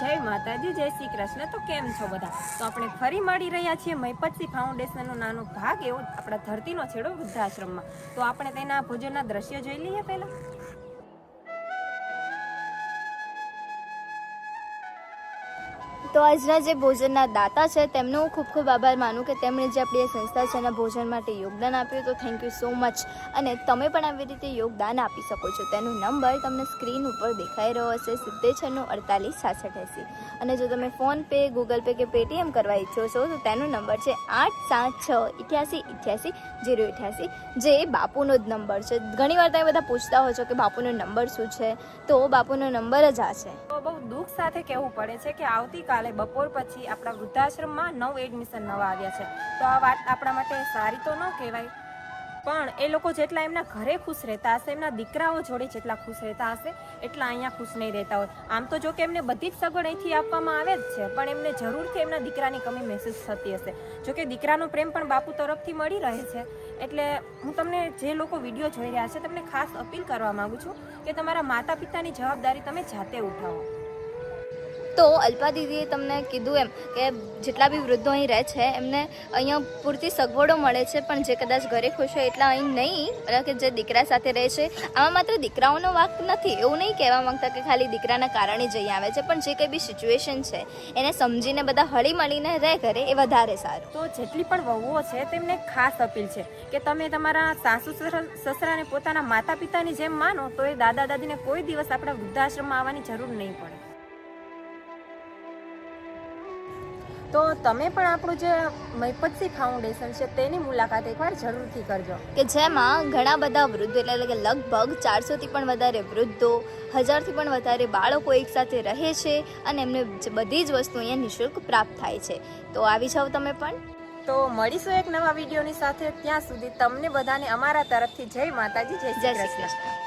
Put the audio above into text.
જય માતાજી, જય શ્રી કૃષ્ણ. તો કેમ છો બધા? તો આપણે ફરી મળી રહ્યા છીએ મહીપતસિંહ ફાઉન્ડેશનનો નાનો ભાગ, એવો આપણા ધરતીનો છેડો વૃદ્ધાશ્રમમાં. તો આપણે તેના ભોજનના દ્રશ્ય જોઈ લઈએ પહેલા. તો આજના જે ભોજનના દાતા છે, તેમનો હું ખૂબ ખૂબ આભાર માનું કે તેમણે જે આપણી સંસ્થા છે એના ભોજન માટે યોગદાન આપ્યું. તો થેન્ક યુ સો મચ અને તમે પણ આવી રીતે યોગદાન આપી શકો છો. તેનો નંબર તમને સ્ક્રીન ઉપર દેખાઈ રહ્યો હશે સિત્તેર છન્નું અડતાલીસ છાસઠ એંસી. અને જો તમે ફોન પે ગૂગલ પે કે પેટીએમ કરવા ઈચ્છો છો, તો તેનો નંબર છે આઠ સાત છ ઇઠ્યાસી ઇઠ્યાસી જીરો ઇઠ્યાસી. જે બાપુનો જ નંબર છે. ઘણીવાર તમે બધા પૂછતા હો છો કે બાપુનો નંબર શું છે? તો બાપુનો નંબર જ આ છે. તો બહુ દુઃખ સાથે કહેવું પડે છે કે આવતીકાલે બપોર પછી આપણા વૃદ્ધાશ્રમમાં નવ એડમિશન નવા આવ્યા છે. તો આ વાત આપણા માટે સારી તો ન કહેવાય, પણ એ લોકો જેટલા એમના ઘરે ખુશ રહેતા હશે, એમના દીકરાઓ જોડે જેટલા ખુશ રહેતા હશે, એટલા અહીંયા ખુશ નહીં રહેતા હોય. આમ તો જો કે એમને બધી જ સગવડ અહીંથી આપવામાં આવે જ છે, પણ એમને જરૂરથી એમના દીકરાની કમી મહેસૂસ થતી હશે. જો કે દીકરાનો પ્રેમ પણ બાપુ તરફથી મળી રહે છે, એટલે હું તમને જે લોકો વીડિયો જોઈ રહ્યા છે, તમને ખાસ અપીલ કરવા માગું છું કે તમારા માતા પિતાની જવાબદારી તમે જાતે ઉઠાવો. તો અલ્પા દીદીએ તમને કીધું એમ કે જેટલા બી વૃદ્ધો અહીં રહે છે, એમને અહીંયા પૂરતી સગવડો મળે છે, પણ જે કદાચ ઘરે ખુશ હોય એટલા અહીં નહીં કે જે દીકરા સાથે રહે છે, આમાં માત્ર દીકરાઓનો વાક નથી. એવું નહીં કહેવા માંગતા કે ખાલી દીકરાના કારણે જ અહીં આવે છે, પણ જે કંઈ બી સિચ્યુએશન છે, એને સમજીને બધા હળી મળીને રહે ઘરે એ વધારે સારું. તો જેટલી પણ વહુઓ છે, તેમને ખાસ અપીલ છે કે તમે તમારા સાસુ સસરા- સસરાને પોતાના માતા પિતાની જેમ માનો, તો એ દાદા દાદીને કોઈ દિવસ આપણા વૃદ્ધાશ્રમમાં આવવાની જરૂર નહીં પડે. તો તમે પણ આપણું જે મહીપતસિંહ ફાઉન્ડેશન છે તેની મુલાકાત એકવાર જરૂરથી કરજો. કે જેમાં ઘણા બધા વૃદ્ધો એટલે કે લગભગ ચારસોથી પણ વધારે વૃદ્ધો હજારથી પણ વધારે બાળકો એકસાથે રહે છે અને એમને બધી જ વસ્તુ અહીંયા નિઃશુલ્ક પ્રાપ્ત થાય છે. તો આવી જાઓ તમે પણ. તો મળીશું એક નવા વિડીયોની સાથે. ત્યાં સુધી તમને બધાને અમારા તરફથી જય માતાજી જય શ્રી કૃષ્ણ.